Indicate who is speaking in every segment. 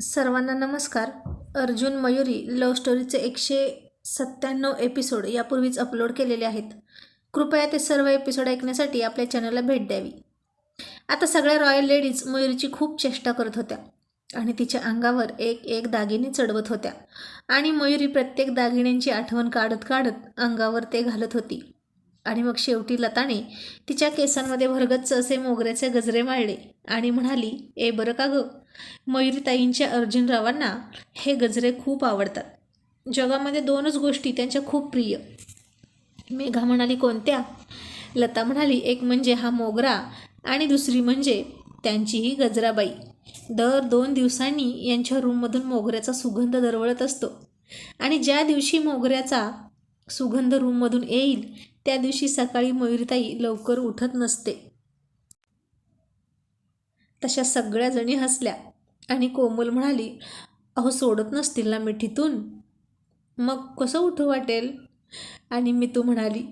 Speaker 1: सर्वांना नमस्कार. अर्जुन मयुरी लव्ह स्टोरीचे एकशे सत्त्याण्णव एपिसोड यापूर्वीच अपलोड केलेले आहेत. कृपया ते सर्व एपिसोड ऐकण्यासाठी आपल्या चॅनलला भेट द्यावी. आता सगळ्या रॉयल लेडीज मयुरीची खूप चेष्टा करत होत्या आणि तिच्या अंगावर एक एक दागिने चढवत होत्या. आणि मयुरी प्रत्येक दागिन्यांची आठवण काढत काढत अंगावर ते घालत होती. आणि मग शेवटी लताने तिच्या केसांमध्ये भरगच्च असे मोगऱ्याचे गजरे माळले आणि म्हणाली ए बरं का गं? मयुरीताईंच्या अर्जुनरावांना हे गजरे खूप आवडतात. जगामध्ये दोनच गोष्टी त्यांच्या खूप प्रिय. मेघा म्हणाली कोणत्या? लता म्हणाली एक म्हणजे हा मोगरा आणि दुसरी म्हणजे त्यांची ही गजराबाई. दर दोन दिवसांनी यांच्या रूममधून मोगऱ्याचा सुगंध दरवळत असतो आणि ज्या दिवशी मोगऱ्याचा सुगंध रूममधून येईल त्या दिवशी सकाळी मयुरीताई लवकर उठत नसते. तशा सगळ्या जणी हसल्या आणि कोमल म्हणाली अहो सोडत नसतील ना मिठीतून? मग कसं उठू वाटेल? आणि मी तू म्हणाली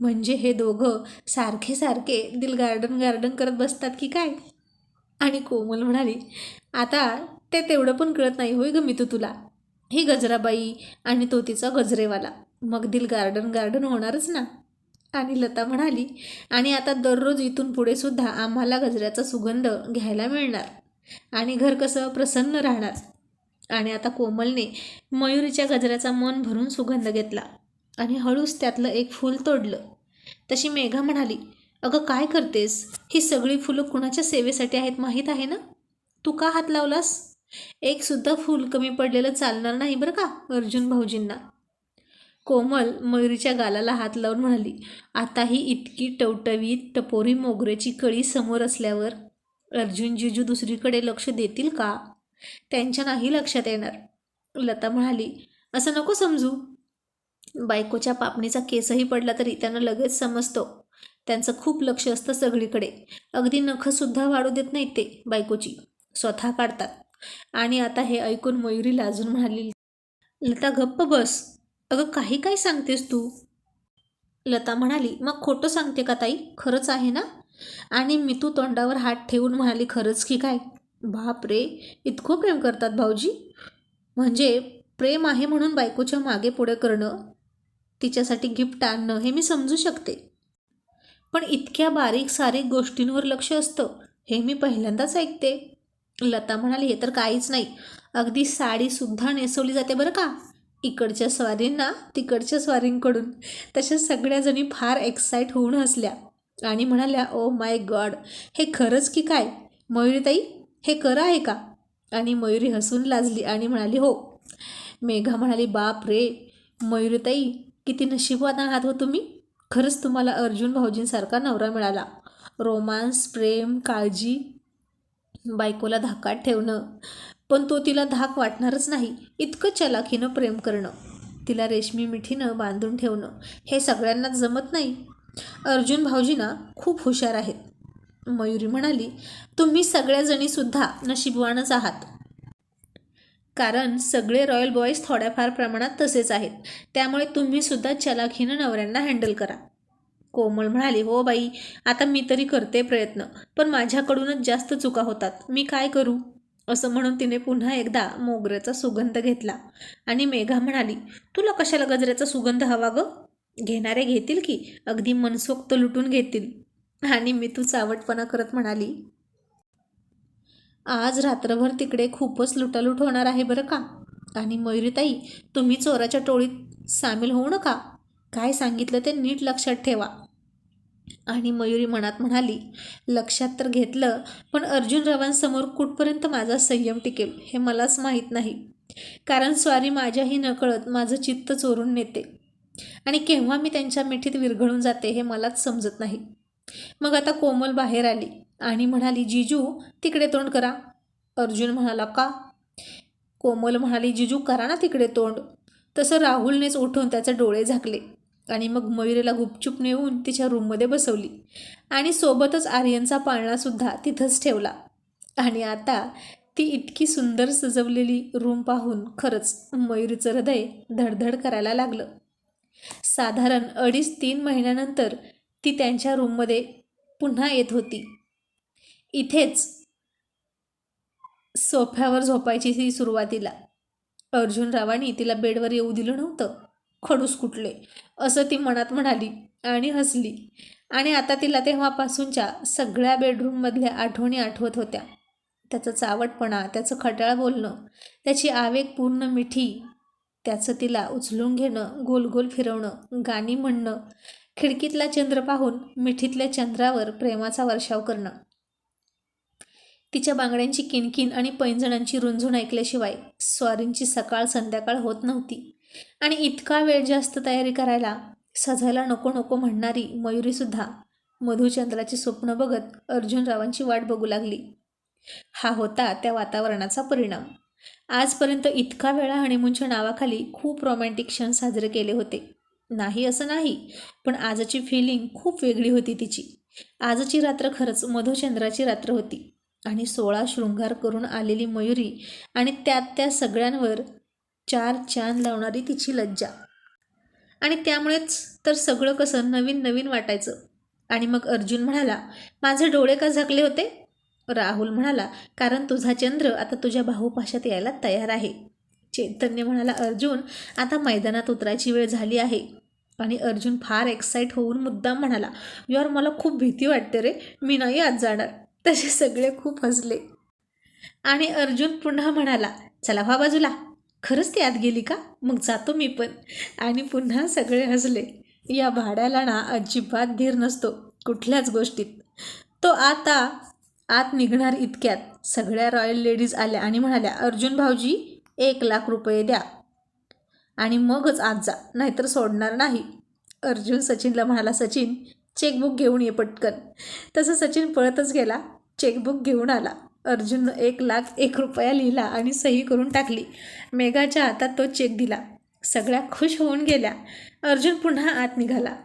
Speaker 1: म्हणजे हे दोघं सारखे सारखे दिल गार्डन गार्डन करत बसतात की काय? आणि कोमल म्हणाली आता ते तेवढं पण कळत नाही होय ग मी तू तुला. ही गजराबाई आणि तो तिचा गजरेवाला. मग दिल गार्डन गार्डन होणारच ना? आणि लता म्हणाली आणि आता दररोज इथून पुढे सुद्धा आम्हाला गजऱ्याचा सुगंध घ्यायला मिळणार. आणि घर कसं प्रसन्न राहणार. आणि आता कोमलने मयुरीच्या गजऱ्याचा मन भरून सुगंध घेतला आणि हळूच त्यातलं एक फूल तोडलं. तशी मेघा म्हणाली अगं काय करतेस? ही सगळी फुलं कुणाच्या सेवेसाठी आहेत माहीत आहे ना? तू का हात लावलास? एकसुद्धा फूल कमी पडलेलं चालणार नाही बरं का अर्जुन भाऊजींना? कोमल मयुरीच्या गालाला हात लावून म्हणाली आता ही इतकी टवटवीत टपोरी मोगऱ्याची कळी समोर असल्यावर अर्जुन जिजू दुसरीकडे लक्ष देतील का? त्यांच्या नाही लक्षात येणार. लता म्हणाली असं नको समजू. बायकोच्या पापणीचा केसही पडला तरी त्यांना लगेच समजतो. त्यांचं खूप लक्ष असतं सगळीकडे. अगदी नखंसुद्धा वाढू देत नाहीत ते बायकोची. स्वतः काढतात. आणि आता हे ऐकून मयुरी लाजून म्हणाली लता गप्प बस. अगं काही काय सांगतेस तू? लता म्हणाली मग खोटं सांगते का ताई? खरंच आहे ना? आणि मी तू तोंडावर हात ठेवून म्हणाली खरंच की काय? बाप रे इतकं प्रेम करतात भाऊजी? म्हणजे प्रेम आहे म्हणून बायकोच्या मागे पुढे करणं तिच्यासाठी गिफ्ट आणणं हे मी समजू शकते. पण इतक्या बारीक सारीक गोष्टींवर लक्ष असतं हे मी पहिल्यांदाच ऐकते. लता म्हणाली हे तर काहीच नाही. अगदी साडीसुद्धा नेसवली जाते बरं का? इकडच्या स्वारींना तिकडच्या स्वारींकडून. तशा सगळ्याजणी फार एक्साईट होऊन हसल्या आणि म्हणाल्या ओ माय गॉड हे खरंच की काय? मयुरीताई हे खरं आहे का? आणि मयुरी हसून लाजली आणि म्हणाली हो. मेघा म्हणाली बाप रे! मयुरीताई किती नशीबवान आहात हो तुम्ही. खरंच तुम्हाला अर्जुन भाऊजींसारखा नवरा मिळाला. रोमांस प्रेम काळजी बायकोला धाकात ठेवणं. पण तो तिला धाक वाटणारच नाही इतकं चलाखीनं प्रेम करणं. तिला रेशमी मिठीनं बांधून ठेवणं हे सगळ्यांनाच जमत नाही. अर्जुन भाऊजींना खूप हुशार आहेत. मयुरी म्हणाली तुम्ही सगळ्याजणीसुद्धा नशीबवानच आहात. कारण सगळे रॉयल बॉईज थोड्याफार प्रमाणात तसेच आहेत त्यामुळे तुम्हीसुद्धा चलाखीनं नवऱ्यांना हँडल करा. कोमल म्हणाली हो बाई आता मी तरी करते प्रयत्न पण माझ्याकडूनच जास्त चुका होतात. मी काय करू? असं म्हणून तिने पुन्हा एकदा मोगऱ्याचा सुगंध घेतला. आणि मेघा म्हणाली तुला कशाला गजऱ्याचा सुगंध हवा ग? घेणारे घेतील की? अगदी मनसोक्त लुटून घेतील. आणि मी तू चावटपणा करत म्हणाली आज रात्रभर तिकडे खूपच लुटालूट होणार आहे बरं का? आणि मयुरीताई तुम्ही चोराच्या टोळीत सामील होऊ नका. काय सांगितलं ते नीट लक्षात ठेवा. आणि मयुरी मनात म्हणाली लक्षात तर घेतलं पण अर्जुनरावांसमोर कुठपर्यंत माझा संयम टिकेल हे मलाच माहीत नाही. कारण स्वारी माझ्याही नकळत माझं चित्त चोरून नेते. आणि केव्हा मी त्यांच्या मिठीत विरघळून जाते हे मलाच समजत नाही. मग आता कोमल बाहेर आली आणि म्हणाली जिजू तिकडे तोंड करा. अर्जुन म्हणाला का? कोमल म्हणाली जिजू करा ना तिकडे तोंड. तसं राहुलनेच उठून त्याचे डोळे झाकले. आणि मग मयुरेला गुपचूप नेऊन तिच्या रूममध्ये बसवली. आणि सोबतच आर्यनचा पाळणासुद्धा तिथंच ठेवला. आणि आता ती इतकी सुंदर सजवलेली रूम पाहून खरंच मयुरीचं हृदय धडधड करायला लागलं. साधारण अडीच तीन महिन्यानंतर ती त्यांच्या रूममध्ये पुन्हा येत होती. इथेच सोफ्यावर झोपायची ती सुरुवातीला. अर्जुनरावांनी तिला बेडवर येऊ दिलं नव्हतं. खडूस कुटले असं ती मनात म्हणाली आणि हसली. आणि आता तिला तेव्हापासूनच्या सगळ्या बेडरूममधल्या आठवणी आठवत होत्या. त्याचं चावटपणा त्याचं खटाळ बोलणं त्याची आवेगपूर्ण मिठी त्याचं तिला उचलून घेणं गोल गोल फिरवणं गाणी म्हणणं खिडकीतला चंद्र पाहून मिठीतल्या चंद्रावर प्रेमाचा वर्षाव करणं. तिच्या बांगड्यांची किनकिन आणि पैंजणांची रुंजून ऐकल्याशिवाय स्वारींची सकाळ संध्याकाळ होत नव्हती. आणि इतका वेळ जास्त तयारी करायला सजायला नको नको म्हणणारी मयुरीसुद्धा मधुचंद्राची स्वप्न बघत अर्जुनरावांची वाट बघू लागली. हा होता त्या वातावरणाचा परिणाम. आजपर्यंत इतका वेळा हनीमूनच्या नावाखाली खूप रोमॅन्टिक क्षण साजरे केले होते. नाही असं नाही पण आजची फिलिंग खूप वेगळी होती तिची. आजची रात्र खरंच मधुचंद्राची रात्र होती. आणि सोळा शृंगार करून आलेली मयुरी आणि त्यात त्या सगळ्यांवर चार चांद लावणारी तिची लज्जा. आणि त्यामुळेच तर सगळं कसं नवीन नवीन वाटायचं. आणि मग अर्जुन म्हणाला माझे डोळे का झाकले होते? राहुल म्हणाला कारण तुझा चंद्र आता तुझ्या भाऊपाशात यायला तयार आहे. चैतन्य म्हणाला अर्जुन आता मैदानात उतरायची वेळ झाली आहे. आणि अर्जुन फार एक्साईट होऊन मुद्दाम म्हणाला यार मला खूप भीती वाटते रे मी नाही आज जाणार. तसे सगळे खूप हसले. आणि अर्जुन पुन्हा म्हणाला चला व्हा बाजूला. खरंच ती आत गेली का? मग जातो मी पण. आणि पुन्हा सगळे हसले. या भाड्याला ना अजिबात धीर नसतो कुठल्याच गोष्टीत. तो आता आत निघणार इतक्यात. सगळ्या रॉयल लेडीज आल्या आणि म्हणाल्या अर्जुन भाऊजी एक लाख रुपये द्या. आणि मगच आज जा नाहीतर सोडणार नाही. अर्जुन सचिनला म्हणाला सचिन चेकबुक घेऊन ये पटकन. तसं सचिन पळतच गेला चेकबुक घेऊन आला. अर्जुननं एक लाख एक रुपया लिहिला आणि सही करून टाकली. मेघाच्या हातात तो चेक दिला. सगळ्या खुश होऊन गेल्या. अर्जुन पुन्हा आत निघाला.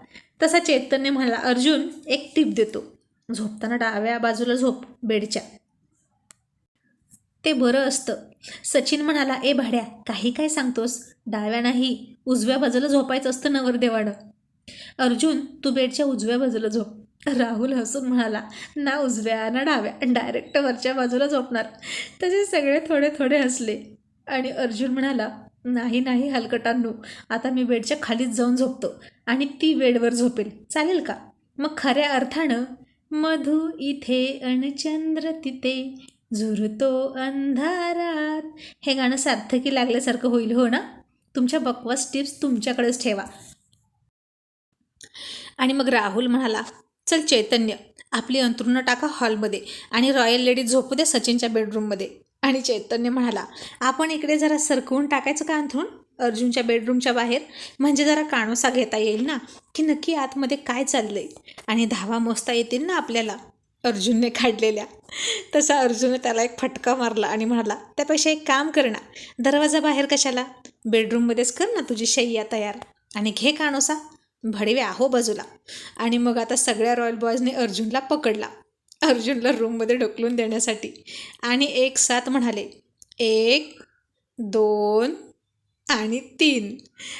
Speaker 1: तसा चैतन्य म्हणाला अर्जुन एक टीप देतो. झोपताना डाव्या बाजूला झोप बेडच्या. ते बरं असतं. सचिन म्हणाला ए भाड्या काही काय सांगतोस? डाव्या नाही उजव्या बाजूला झोपायचं असतं नवरदेवाडं अर्जुन तू बेडच्या उजव्या बाजूला झोप. राहुल हसून म्हणाला ना उजव्या ना डाव्या. डायरेक्ट वरच्या बाजूला झोपणार. तसे सगळे थोडे थोडे हसले. आणि अर्जुन म्हणाला नाही नाही हलकटांनू. आता मी बेडच्या खालीच जाऊन झोपतो आणि ती बेडवर झोपेल. चालेल का? मग खऱ्या अर्थानं मधु इथे अणचंद्र तिथे झुरतो अंधारात. हे गाणं सार्थकी लागल्यासारखं होईल हो ना? तुमच्या बकवास टिप्स तुमच्याकडेच ठेवा. आणि मग राहुल म्हणाला चल चैतन्य. आपली अंथरुणं टाका हॉलमध्ये आणि रॉयल लेडी झोपू द्या सचिनच्या बेडरूममध्ये. आणि चैतन्य म्हणाला आपण इकडे जरा सरकवून टाकायचं का अंथरून अर्जुनच्या बेडरूमच्या बाहेर? म्हणजे जरा काणोसा घेता येईल ना? की नक्की आतमध्ये काय चाललंय? आणि धावा मोजता येतील ना आपल्याला? अर्जुनने काढलेल्या. तसा अर्जुनने त्याला एक फटका मारला आणि म्हणाला त्यापेक्षा एक काम कर ना. दरवाजा बाहेर कशाला? बेडरूममध्येच कर ना तुझी शय्या तयार. आणि घे काणोसा. भडव्या आहो बाजूला. आणि मग आता सगळ्या रॉयल बॉयजने अर्जुनला पकडला. अर्जुनला रूममध्ये ढकलून देण्यासाठी. आणि एक साथ म्हणाले एक दोन आणि तीन.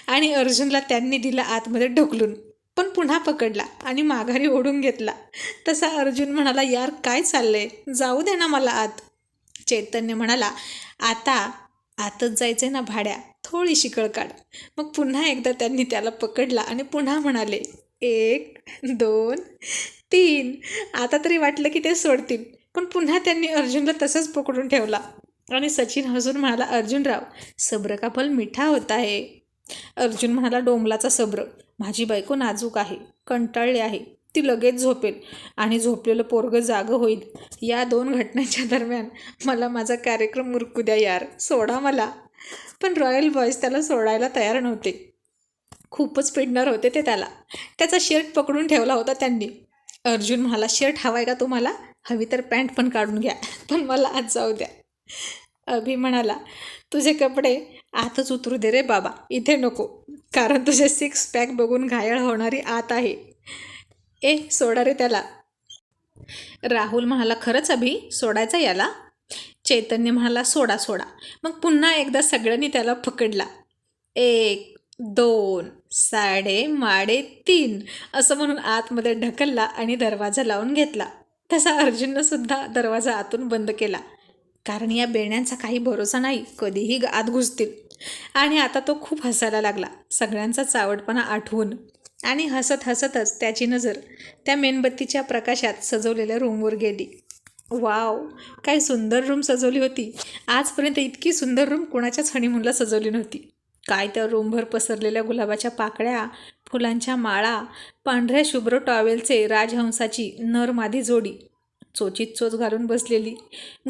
Speaker 1: आणि अर्जुनला त्यांनी दिला आतमध्ये ढकलून पण पुन्हा पकडला आणि माघारी ओढून घेतला. तसा अर्जुन म्हणाला यार काय चाललंय? जाऊ दे ना मला आत. चैतन्य म्हणाला आता आतच आहे ना भाड्या थोडी शिकळ काढ मग पुन्हा एकदा त्यांनी त्याला पकडला आणि पुन्हा म्हणाले एक दोन तीन. आता तरी वाटलं की ते सोडतील पण पुन्हा त्यांनी अर्जुनला तसंच पकडून ठेवला. आणि सचिन हसून म्हणाला अर्जुनराव सब्र का फल मिठा होता आहे अर्जुन म्हणाला डोंबलाचा सब्र माझी बायको नाजूक आहे कंटाळली आहे. ती लगेच झोपेल आणि झोपलेलं पोरगं जागं होईल. या दोन घटनेच्या दरम्यान मला माझा कार्यक्रम मुरकू द्या यार. सोडा मला. पण रॉयल बॉयज त्याला सोडायला तयार नव्हते. खूपच पिडणार होते ते त्याला. त्याचा शर्ट पकडून ठेवला होता त्यांनी. अर्जुन म्हणाला शर्ट हवाय का तुम्हाला? हवी तर पॅन्ट पण काढून घ्या. पण मला आज जाऊ द्या. अभि म्हणाला तुझे कपडे आतच उतरू दे रे बाबा. इथे नको. कारण तुझे सिक्स पॅक बघून घायाळ होणारी आत आहे. ए सोडा रे त्याला. राहुल म्हणाला खरंच अभि सोडायचा याला? चैतन्य म्हणाला सोडा सोडा. मग पुन्हा एकदा सगळ्यांनी त्याला पकडला. एक दोन साडे माडे तीन असं म्हणून आतमध्ये ढकलला आणि दरवाजा लावून घेतला. तसा अर्जुननं सुद्धा दरवाजा आतून बंद केला. कारण या बेण्यांचा काही भरोसा नाही कधीही आत घुसतील. आणि आता तो खूप हसायला लागला. सगळ्यांचा चावटपणा आठवून आणि हसत हसतच त्याची नजर त्या मेणबत्तीच्या प्रकाशात सजवलेल्या रूमवर गेली. वाव काय सुंदर रूम सजवली होती. आजपर्यंत इतकी सुंदर रूम कोणाच्याच हनीमूनला सजवली नव्हती. काय त्या रूमभर पसरलेल्या गुलाबाच्या पाकळ्या फुलांच्या माळा पांढऱ्या शुभ्र टॉवेलचे राजहंसाची नर मादी जोडी चोचीत चोच घालून बसलेली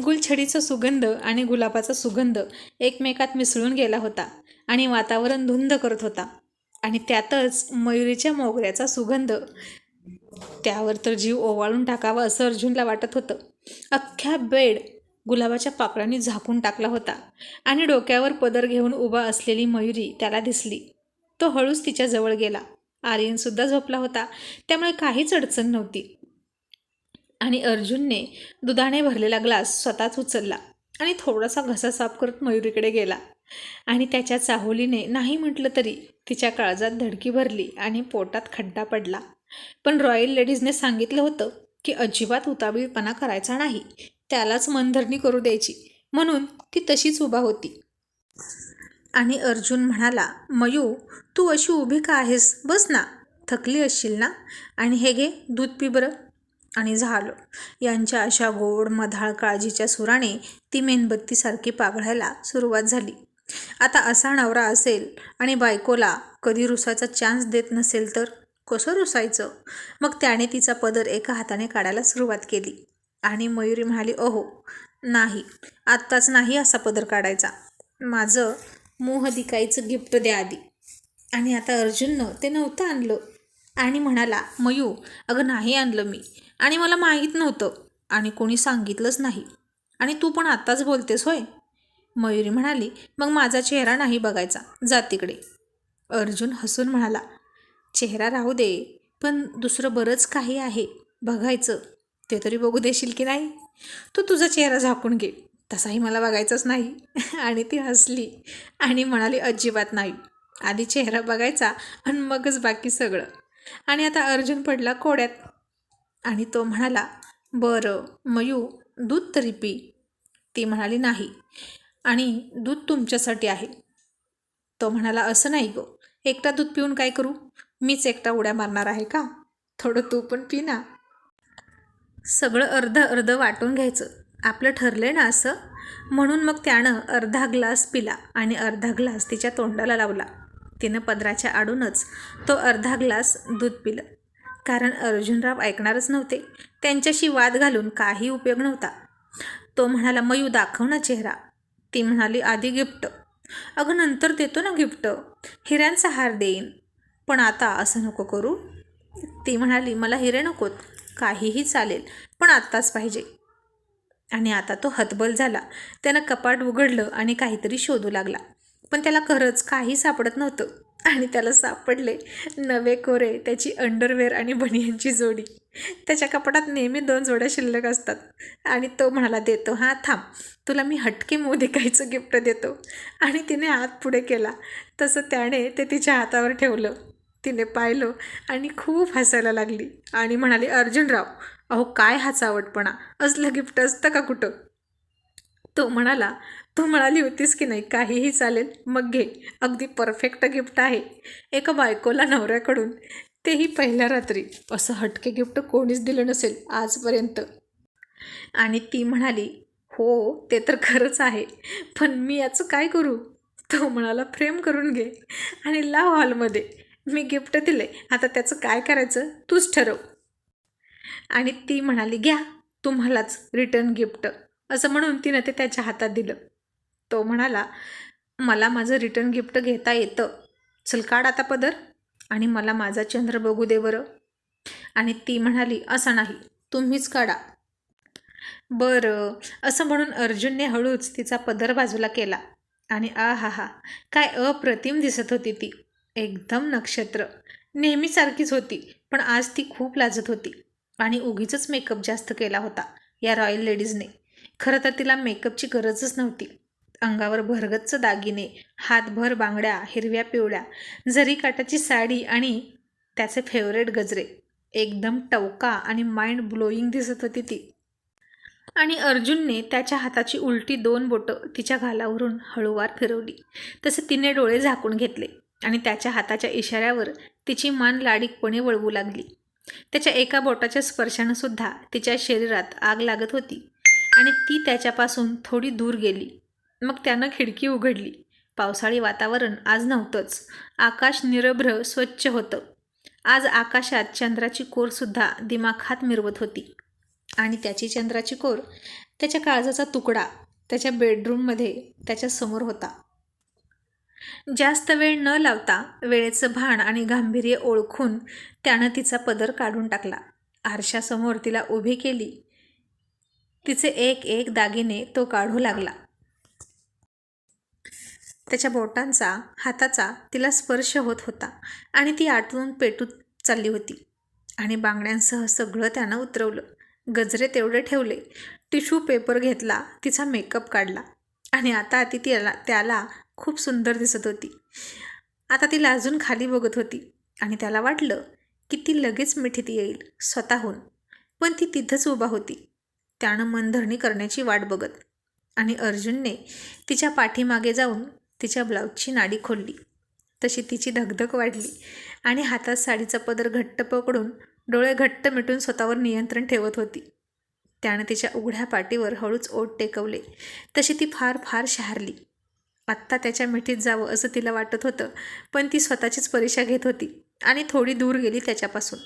Speaker 1: गुलछडीचा सुगंध आणि गुलाबाचा सुगंध एकमेकात मिसळून गेला होता आणि वातावरण धुंद करत होता. आणि त्यातच मयुरीच्या मोगऱ्याचा सुगंध. त्यावर तर जीव ओवाळून टाकावा असं अर्जुनला वाटत होतं. अख्ख्या बेड गुलाबाच्या पाकळ्यांनी झाकून टाकला होता आणि डोक्यावर पदर घेऊन उभा असलेली मयुरी त्याला दिसली. तो हळूच तिच्या जवळ गेला. आर्यनसुद्धा झोपला होता. त्यामुळे काहीच अडचण नव्हती. आणि अर्जुनने दुधाने भरलेला ग्लास स्वतःच उचलला आणि थोडासा घसा साफ करत मयुरीकडे गेला. आणि त्याच्या चाहुलीने नाही म्हटलं तरी तिच्या काळजात धडकी भरली आणि पोटात खड्डा पडला. पण रॉयल लेडीजने सांगितलं होतं की अजिबात उतावीळपणा करायचा नाही. त्यालाच मनधरणी करू द्यायची. म्हणून ती तशीच उभा होती. आणि अर्जुन म्हणाला मयू तू अशी उभी का आहेस? बस ना. थकली असशील ना? आणि हे घे दूध पी बरं. आणि झालं. यांच्या अशा गोड मधाळ काळजीच्या सुराने ती मेणबत्तीसारखी पागळायला सुरुवात झाली. आता असा नवरा असेल आणि बायकोला कधी रुसायचा चान्स देत नसेल तर कसं रुसायचं? मग त्याने तिचा पदर एका हाताने काढायला सुरुवात केली. आणि मयुरी म्हणाली अहो नाही आत्ताच नाही असा पदर काढायचा. माझं मोह दिकायचं गिफ्ट द्या आधी. आणि आता अर्जुननं ते नव्हतं आणलं. आणि म्हणाला मयू अगं नाही आणलं मी. आणि मला माहीत नव्हतं. आणि कोणी सांगितलंच नाही. आणि तू पण आत्ताच बोलतेस होय? मयुरी म्हणाली मग माझा चेहरा नाही बघायचा. जा तिकडे. अर्जुन हसून म्हणाला चेहरा राहू दे पण दुसरं बरंच काही आहे. बघायचं. ते तरी बघू देशील की नाही? तू तुझा चेहरा झाकून घे. तसाही मला बघायचाच नाही. आणि ती हसली आणि म्हणाली अजिबात नाही. आधी चेहरा बघायचा आणि मगच बाकी सगळं. आणि आता अर्जुन पडला कोड्यात आणि तो म्हणाला बरं मयू दूध तरी पी. ती म्हणाली नाही. आणि दूध तुमच्यासाठी आहे. तो म्हणाला असं नाही गो. एकटा दूध पिऊन काय करू? मीच एकटा उड्या मारणार आहे का? थोडं तू पण पी ना. सगळं अर्ध अर्ध वाटून घ्यायचं. आपलं ठरलं ना असं? म्हणून मग त्यानं अर्धा ग्लास पिला आणि अर्धा ग्लास तिच्या तोंडाला लावला. तिनं पदराच्या आडूनच तो अर्धा ग्लास दूध पिलं. कारण अर्जुनराव ऐकणारच नव्हते. त्यांच्याशी वाद घालून काही उपयोग नव्हता. तो म्हणाला मयू दाखव ना चेहरा. ती म्हणाली आधी गिफ्ट. अगं नंतर देतो ना गिफ्ट. हिऱ्यांचा हार देईन. पण आता असं नको करू. ती म्हणाली मला हिरे नकोत. काहीही चालेल पण आत्ताच पाहिजे. आणि आता तो हतबल झाला. त्यानं कपाट उघडलं आणि काहीतरी शोधू लागला. पण त्याला खरंच काही सापडत नव्हतं. आणि त्याला सापडले नवे कोरे त्याची अंडरवेअर आणि बनियांची जोडी. त्याच्या कपाटात नेहमी दोन जोड्या शिल्लक असतात आणि तो म्हणाला देतो. हां थांब. तुला मी हटके मोदिकायचं गिफ्ट देतो. आणि तिने हात पुढे केला. तसं त्याने ते तिच्या हातावर ठेवलं. तिने पाहिलं आणि खूप हसायला लागली आणि म्हणाली अर्जुनराव अहो काय हा चावटपणा असलं गिफ्ट असतं का कुठं? तो म्हणाला तू म्हणाली होतीस की नाही काहीही चालेल. मग घे. अगदी परफेक्ट गिफ्ट आहे. एका बायकोला नवऱ्याकडून. तेही पहिल्या रात्री. असं हटके गिफ्ट कोणीच दिलं नसेल आजपर्यंत. आणि ती म्हणाली हो ते तर खरंच आहे. पण मी याचं काय करू? तो म्हणाला फ्रेम करून घे. आणि लाव हॉलमध्ये. मी गिफ्ट दिले आता त्याचं काय करायचं? तूच ठरव. आणि ती म्हणाली घ्या. तुम्हालाच रिटर्न गिफ्ट असं म्हणून तिनं ते त्याच्या हातात दिलं. तो म्हणाला मला माझं रिटर्न गिफ्ट घेता येतं. चल काढ आता पदर आणि मला माझा चंद्र बघू दे बरं. आणि ती म्हणाली असं नाही तुम्हीच काढा. बरं असं म्हणून अर्जुनने हळूच तिचा पदर बाजूला केला आणि आ हा हा काय अप्रतिम दिसत होती ती. एकदम नक्षत्र. नेहमीसारखीच होती पण आज ती खूप लाजत होती आणि उगीच मेकअप जास्त केला होता या रॉयल लेडीजने खरं तर तिला मेकअपची गरजच नव्हती. अंगावर भरगच्च दागिने हातभर बांगड्या हिरव्या पिवळ्या जरी काटाची साडी आणि त्याचे फेवरेट गजरे. एकदम टवका आणि माइंड ब्लोईंग दिसत होती ती. आणि अर्जुनने त्याच्या हाताची उलटी दोन बोटं तिच्या घालावरून हळूवार फिरवली. तसे तिने डोळे झाकून घेतले आणि त्याच्या हाताच्या इशाऱ्यावर तिची मान लाडीकपणे वळवू लागली. त्याच्या एका बोटाच्या स्पर्शानं सुद्धा तिच्या शरीरात आग लागत होती आणि ती त्याच्यापासून थोडी दूर गेली. मग त्यानं खिडकी उघडली. पावसाळी वातावरण आज नव्हतंच. आकाश निरभ्र स्वच्छ होतं. आज आकाशात चंद्राची कोरसुद्धा दिमाखात मिरवत होती. आणि त्याची चंद्राची कोर त्याच्या काळजाचा तुकडा त्याच्या बेडरूममध्ये त्याच्यासमोर होता. जास्त वेळ न लावता वेळेचं भान आणि गांभीर्य ओळखून त्यानं तिचा पदर काढून टाकला. आरशासमोर तिला उभी केली. तिचे एक एक दागिने तो काढू लागला. त्याच्या बोटांचा हाताचा तिला स्पर्श होत होता आणि ती आटून पेटूत चालली होती. आणि बांगड्यांसह सगळं त्यानं उतरवलं. गजरे तेवढे ठेवले. टिश्यू पेपर घेतला. तिचा मेकअप काढला. आणि आता ती त्याला त्याला खूप सुंदर दिसत होती. आता तिला अजून खाली बघत होती. आणि त्याला वाटलं की ती लगेच मिठीत येईल स्वतःहून. पण ती तिथंच उभा होती. त्यानं मनधरणी करण्याची वाट बघत. आणि अर्जुनने तिच्या पाठीमागे जाऊन तिच्या ब्लाऊजची नाडी खोलली. तशी तिची धगधग वाढली आणि हातात साडीचा पदर घट्ट पकडून डोळे घट्ट मिटून स्वतःवर नियंत्रण ठेवत होती. त्यानं तिच्या उघड्या पाठीवर हळूच ओट टेकवले. तशी ती फार फार शहारली. आत्ता त्याच्या मिठीत जावं असं तिला वाटत होतं पण ती स्वतःचीच परीक्षा घेत होती आणि थोडी दूर गेली त्याच्यापासून.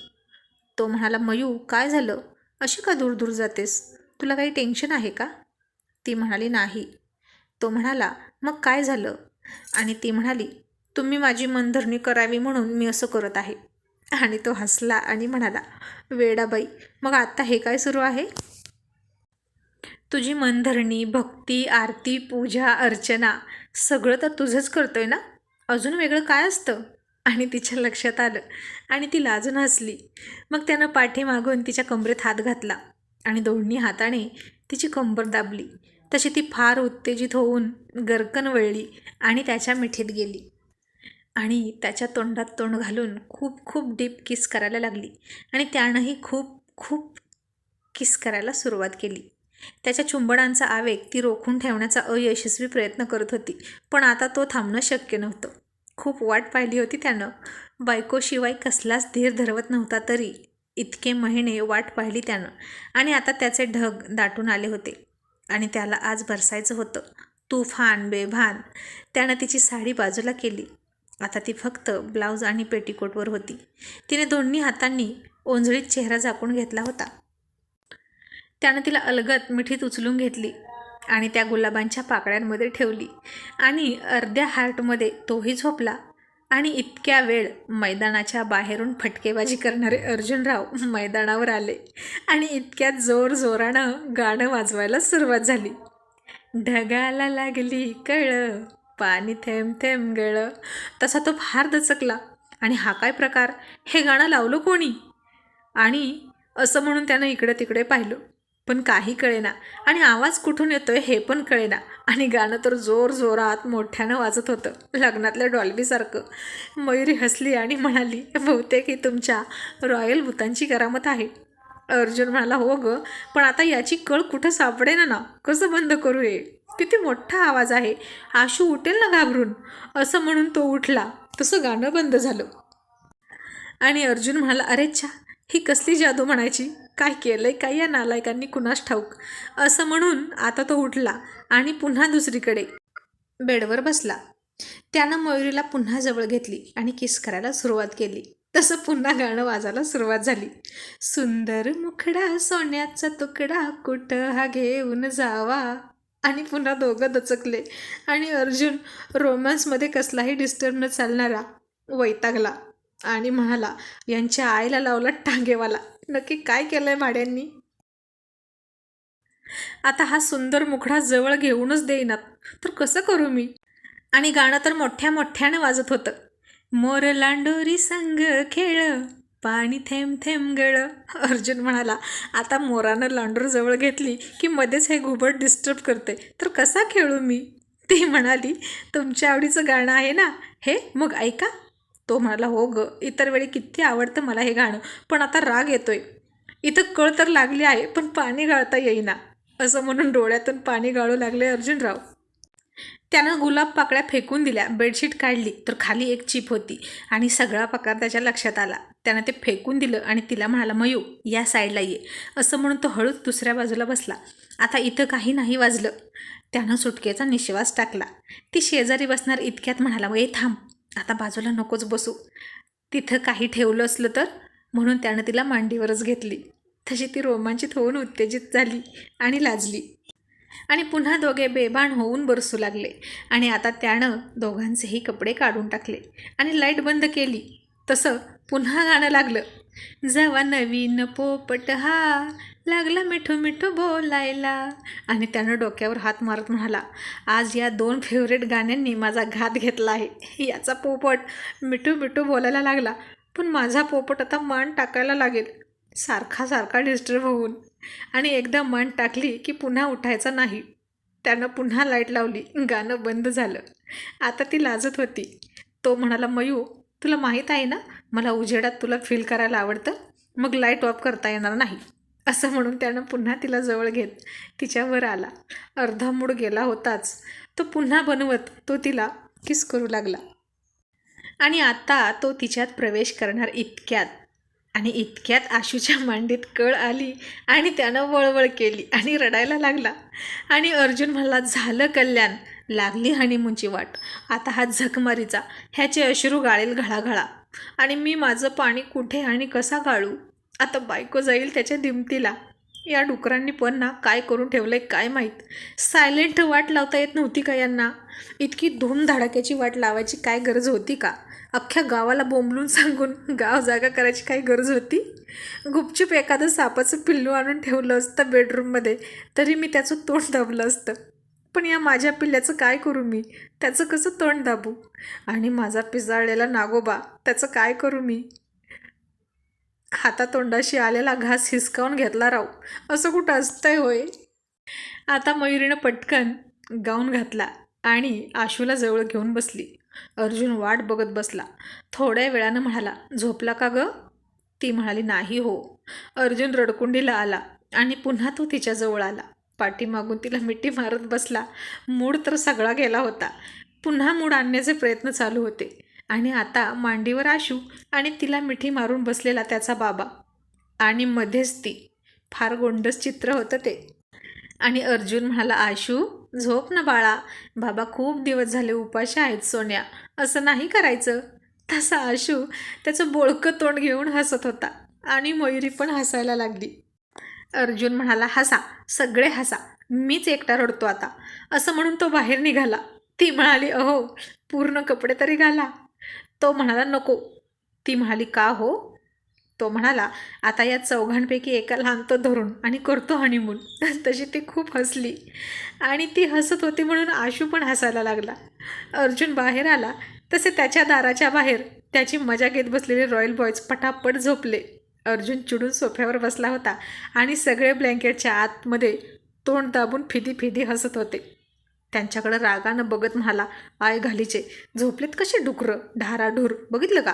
Speaker 1: तो म्हणाला मयू काय झालं? अशी का दूर दूर जातेस? तुला काही टेन्शन आहे का? ती म्हणाली नाही. तो म्हणाला मग काय झालं? आणि ती म्हणाली तुम्ही माझी मनधरणी करावी म्हणून मी असं करत आहे. आणि तो हसला आणि म्हणाला वेडाबाई मग आत्ता हे काय सुरू आहे? तुझी मनधरणी भक्ती आरती पूजा अर्चना सगळं तर तुझंच करतोय ना? अजून वेगळं काय असतं? आणि तिच्या लक्षात आलं आणि ती लाजून हसली. मग त्यानं पाठीमागून तिच्या कमरेत हात घातला आणि दोन्ही हाताने तिची कंबर दाबली. तशी ती फार उत्तेजित होऊन गरकन वळली आणि त्याच्या मिठीत गेली. आणि त्याच्या तोंडात तोंड घालून खूप खूप डीप किस करायला लागली. आणि त्यानंही खूप खूप किस करायला सुरुवात केली. त्याच्या चुंबडांचा आवेग ती रोखून ठेवण्याचा अयशस्वी प्रयत्न करत होती पण आता तो थांबणं शक्य नव्हतं. खूप वाट पाहिली होती त्यानं. बायकोशिवाय कसलाच धीर धरवत नव्हता तरी इतके महिने वाट पाहिली त्यानं. आणि आता त्याचे ढग दाटून आले होते. आणि त्याला आज बरसायचं होतं. तुफान बेभान. त्यानं तिची साडी बाजूला केली. आता ती फक्त ब्लाऊज आणि पेटीकोटवर होती. तिने दोन्ही हातांनी ओंजळीत चेहरा झाकून घेतला होता. त्यानं तिला अलगत मिठीत उचलून घेतली आणि त्या गुलाबांच्या पाकळ्यांमध्ये ठेवली आणि अर्ध्या हार्टमध्ये तोही झोपला आणि इतक्या वेळ मैदानाच्या बाहेरून फटकेबाजी करणारे अर्जुनराव मैदानावर आले आणि इतक्यात जोर जोरानं गाणं वाजवायला सुरुवात झाली. ढगाला लागली कळ पाणी थेंब थेंब गळ. तसा तो फार दचकला. आणि हा काय प्रकार? हे गाणं लावलं कोणी? आणि असं म्हणून त्यानं इकडे तिकडे पाहिलं. पण काही कळेना. आणि आवाज कुठून येतोय हे पण कळेना. आणि गाणं तर जोर जोरात मोठ्यानं वाजत होतं. लग्नातल्या डॉल्बीसारखं. मयुरी हसली आणि म्हणाली बहुतेक ही तुमच्या रॉयल भूतांची करामत आहे. अर्जुन म्हणाला हो ग पण आता याची कळ कुठं सापडेना ना? कसं बंद करू हे? किती मोठा आवाज आहे. आशू उठेल ना घाबरून? असं म्हणून तो उठला. तसं गाणं बंद झालं. आणि अर्जुन म्हणाला अरे छा ही कसली जादू म्हणायची? काय केलं आहे काय या नालायकांनी कुणास ठाऊक. असं म्हणून आता तो उठला आणि पुन्हा दुसरीकडे बेडवर बसला. त्यानं मयुरीला पुन्हा जवळ घेतली आणि किस करायला सुरुवात केली. तसं पुन्हा गाणं वाजायला सुरुवात झाली. सुंदर मुखडा सोन्याचा तुकडा कुठं हा घेऊन जावा? आणि पुन्हा दोघं दचकले. आणि अर्जुन रोमॅन्समध्ये कसलाही डिस्टर्ब न चालणारा वैतागला आणि म्हणाला यांच्या आईला लावला टांगेवाला. नक्की काय केलंय भाड्यांनी? आता हा सुंदर मुखडा जवळ घेऊनच देईनात. तर कसं करू मी? आणि गाणं तर मोठ्या मोठ्यानं वाजत होतं. मोर लांडोरी संग खेळ पाणी थेंब थेंब गळ. अर्जुन म्हणाला आता मोरानं लांडोर जवळ घेतली की मध्येच हे घुबड डिस्टर्ब करते. तर कसा खेळू मी? ती म्हणाली तुमच्या आवडीचं गाणं आहे ना? हे मग ऐका. तो म्हणाला हो ग इतर वेळी किती आवडतं मला हे गाणं पण आता राग येतोय. इथं कळ तर लागली आहे पण पाणी गाळता येईना. असं म्हणून डोळ्यातून पाणी गाळू लागले अर्जुनराव. त्यानं गुलाब पाकळ्या फेकून दिल्या बेडशीट काढली तर खाली एक चिप होती आणि सगळा प्रकार त्याच्या लक्षात आला. त्यानं ते फेकून दिलं आणि तिला म्हणाला मयू या साईडला ये. असं म्हणून तो हळूच दुसऱ्या बाजूला बसला. आता इथं काही नाही वाजलं. त्यानं सुटकेचा निश्वास टाकला. ती शेजारी बसणार इतक्यात म्हणाला ए थांब आता बाजूला नकोच बसू. तिथं काही ठेवलं असलं तर? म्हणून त्यानं तिला मांडीवरच घेतली. तशी ती रोमांचित होऊन उत्तेजित झाली आणि लाजली. आणि पुन्हा दोघे बेभान होऊन बरसू लागले. आणि आता त्यानं दोघांचेही कपडे काढून टाकले. आणि लाइट बंद केली. तसं पुन्हा गाणं लागलं. जवा नवीन पोपट हा. लागला मिठू मिठू बोलायला. आणि त्यानं डोक्यावर हात मारत म्हणाला आज या दोन फेवरेट गाण्यांनी माझा घात घेतला आहे. याचा पोपट. मिठू मिठू बोलायला लागला पण माझा पोपट आता मान टाकायला लागेल. सारखा सारखा डिस्टर्ब होऊन. आणि एकदा मान टाकली की पुन्हा उठायचा नाही. त्यानं पुन्हा लाइट लावली. गाणं बंद झालं. आता ती लाजत होती. तो म्हणाला मयू तुला माहीत आहे ना? मला उजेडात तुला फील करायला आवडतं. मग लाइट ऑफ करता येणार नाही. असं म्हणून त्यानं पुन्हा तिला जवळ घेत तिच्यावर आला. अर्धा मूड गेला होताच. तो पुन्हा बनवत तो तिला किस करू लागला. आणि आता तो तिच्यात प्रवेश करणार इतक्यात. आणि इतक्यात आशूच्या मांडीत कळ आली आणि त्यानं वळवळ केली आणि रडायला लागला. आणि अर्जुन म्हणला झालं कल्याण. लागली हनीमूनची वाट. आता हा झकमारीचा ह्याचे अश्रू गाळेल घळाघळा. आणि मी माझं पाणी कुठे आणि कसा गाळू? आता बायको जाईल त्याच्या दिमतीला. या डुकरांनी पण ना काय करून ठेवलंय काय माहीत? सायलेंट वाट लावता येत नव्हती का यांना? इतकी धूमधडाक्याची वाट लावायची काय गरज होती का? अख्ख्या गावाला बोंबलून सांगून गाव जागा करायची काही गरज होती? गुपचूप एखादं सापाचं पिल्लू आणून ठेवलं असतं बेडरूममध्ये तरी मी त्याचं तोंड दाबलं असतं. पण या माझ्या पिल्ल्याचं काय करू मी? त्याचं कसं तोंड दाबू? आणि माझा पिजाळलेला नागोबा त्याचं काय करू मी? हातातोंडाशी आलेला घास हिसकावून घेतला राहू असं कुठं असतंय होय? आता मयुरीनं पटकन गाऊन घातला आणि आशूला जवळ घेऊन बसली. अर्जुन वाट बघत बसला. थोड्या वेळानं म्हणाला झोपला का ग? ती म्हणाली नाही हो. अर्जुन रडकुंडीला आला आणि पुन्हा तो तिच्याजवळ आला. पाठीमागून तिला मिठी मारत बसला. मूड तर सगळा गेला होता. पुन्हा मूड आणण्याचे प्रयत्न चालू होते. आणि आता मांडीवर आशू आणि तिला मिठी मारून बसलेला त्याचा बाबा. आणि मध्येच ती. फार गोंडस चित्र होतं ते. आणि अर्जुन म्हणाला आशू झोप ना बाळा. बाबा खूप दिवस झाले उपाशी आहेत सोन्या. असं नाही करायचं. तसा आशू त्याचं बोळकं तोंड घेऊन हसत होता. आणि मयुरी पण हसायला लागली. अर्जुन म्हणाला हसा सगळे हसा मीच एकटा रडतो आता. असं म्हणून तो बाहेर निघाला. ती म्हणाली अहो पूर्ण कपडे तरी घाला. तो म्हणाला नको. ती म्हणाली का हो? तो म्हणाला आता या चौघांपैकी एका आणतो धरून आणि करतो हनीमून तशी ती खूप हसली. आणि ती हसत होती म्हणून आशू पण हसायला लागला. अर्जुन बाहेर आला. तसे त्याच्या दाराच्या बाहेर त्याची मजा घेत बसलेले रॉयल बॉयज पटापट झोपले. अर्जुन चिडून सोफ्यावर बसला होता आणि सगळे ब्लँकेटच्या आतमध्ये तोंड दाबून फिदी फिदी हसत होते. त्यांच्याकडं रागानं बघत म्हणाला आय घालीचे झोपलेत कसे डुकरं ढाराढूर बघितलं का?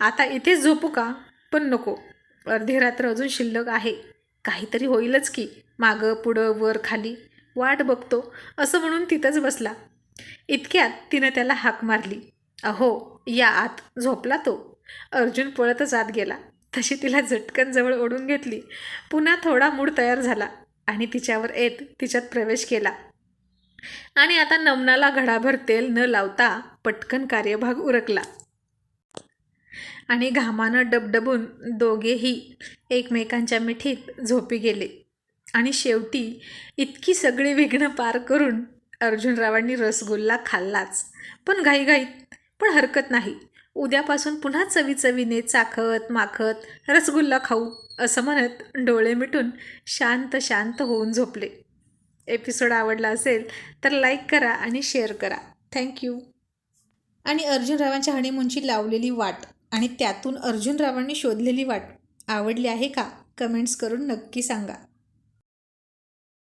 Speaker 1: आता इथेच झोपू का? पण नको अर्धी रात्र अजून शिल्लक आहे काहीतरी होईलच की मागं पुढं वर खाली वाट बघतो असं म्हणून तिथंच बसला. इतक्यात तिनं त्याला हाक मारली. अहो या आत झोपला तो. अर्जुन पळतच आत गेला. तशी तिला झटकन जवळ ओढून घेतली. पुन्हा थोडा मूड तयार झाला आणि तिच्यावर येत तिच्यात प्रवेश केला. आणि आता नमनाला घडाभर तेल न लावता पटकन कार्यभाग उरकला. आणि घामानं डबडबून दोघेही एकमेकांच्या मिठीत झोपी गेले. आणि शेवटी इतकी सगळी विघ्न पार करून अर्जुनरावांनी रसगुल्ला खाल्लाच. पण घाईघाईत पण हरकत नाही. उद्यापासून पुन्हा चवी चवीने चाखत माखत रसगुल्ला खाऊ असं म्हणत डोळे मिटून शांत शांत होऊन झोपले. एपिसोड आवडला असेल तर लाईक करा आणि शेअर करा. थँक्यू आणि अर्जुनरावांच्या हनीमूनची लावलेली वाट आणि त्यातून अर्जुनरावांनी शोधलेली वाट आवडली आहे का? कमेंट्स करून नक्की सांगा.